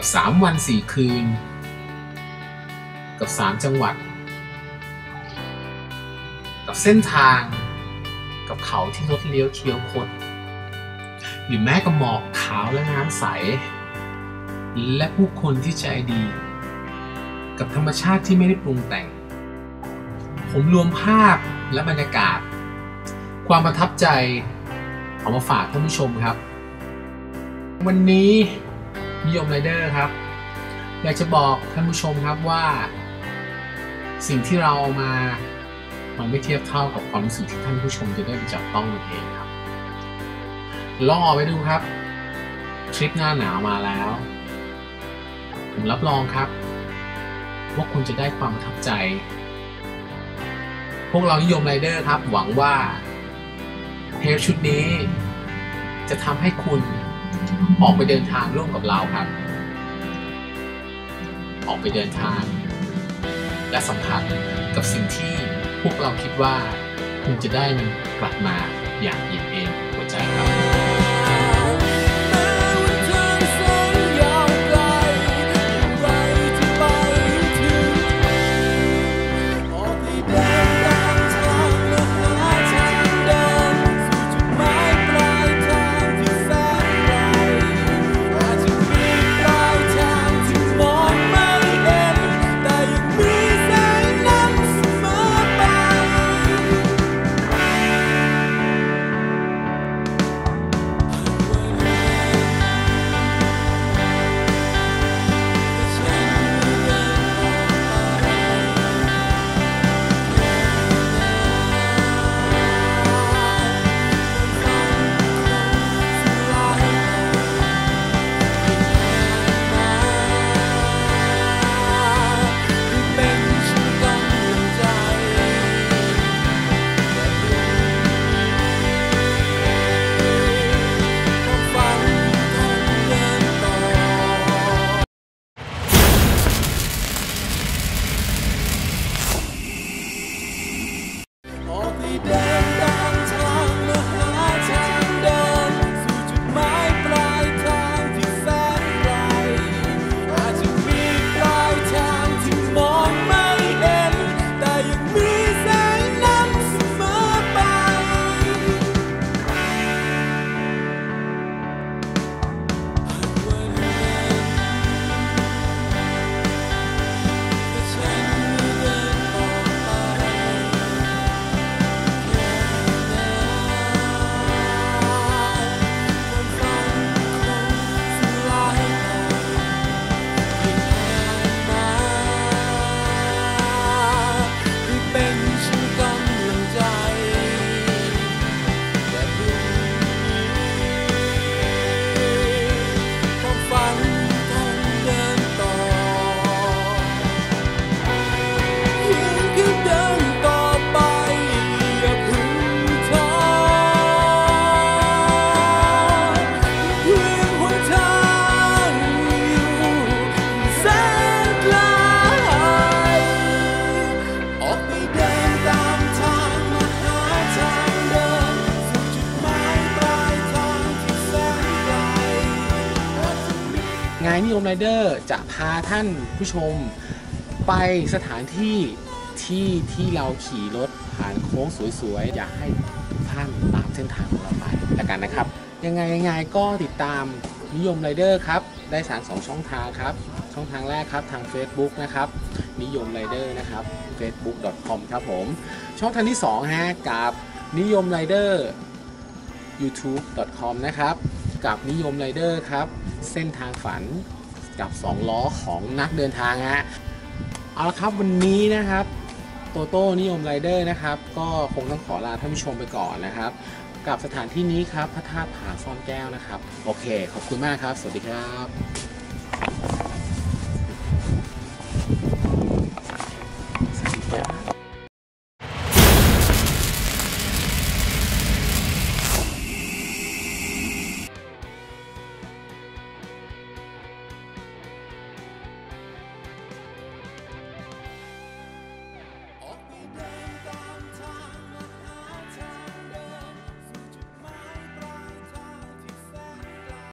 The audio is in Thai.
กับ 3 วัน 4 คืน กับ 3 จังหวัด กับเส้นทาง กับเขาที่รถเลี้ยวเคี้ยวคดหรือแม้กับหมอกขาวและน้ำใส และผู้คนที่ใจดี กับธรรมชาติที่ไม่ได้ปรุงแต่ง ผมรวมภาพและบรรยากาศ ความประทับใจ เอามาฝากท่านผู้ชมครับ วันนี้ นิยมไรเดอร์ครับ อยากจะบอกท่านผู้ชมครับว่า สิ่งที่เราเอามา มันไม่เทียบเท่ากับความรู้สึกที่ท่านผู้ชมจะได้ไปจับต้องมันเองครับ ลองออกไปดูครับ ทริปหน้าหนาวมาแล้ว ผมรับรองครับ ว่าคุณจะได้ความประทับใจ พวกเรานิยมไรเดอร์ครับ หวังว่าเทปชุดนี้ จะทำให้คุณ ออกไปเดินทางร่วมกับเราครับ ออกไปเดินทาง และสัมผัสกับสิ่งที่พวกเราคิดว่า คุณจะได้มันกลับมาอย่างอิ่มเอม นนิยมไรเดอร์จะพาท่านผู้ชมไปสถานที่ที่ที่เราขี่รถผ่านโค้งสวยๆ อยากให้ทุกท่านตามเส้นทางของเราไปแล้วกันนะครับ ยังไงยังไงก็ติดตามนิยมไรเดอร์ครับ ได้สารสองช่องทางครับ ช่องทางแรกครับทาง Facebook นะครับ นิยมไรเดอร์นะครับ facebook.com ครับผม ช่องทางที่2ฮะกับนิยมไรเดอร์ youtube.com นะครับ กับนิยมไรเดอร์ครับ เส้นทางฝันกับ 2 ล้อของนักเดินทางฮะเอาละครับวันนี้นะครับโตโต้นิยมไรเดอร์นะครับ ก็คงต้องขอลาท่านผู้ชมไปก่อนนะครับ กับสถานที่นี้ครับพระธาตุผาซ่อนแก้วนะครับ โอเค ขอบคุณมากครับ สวัสดีครับ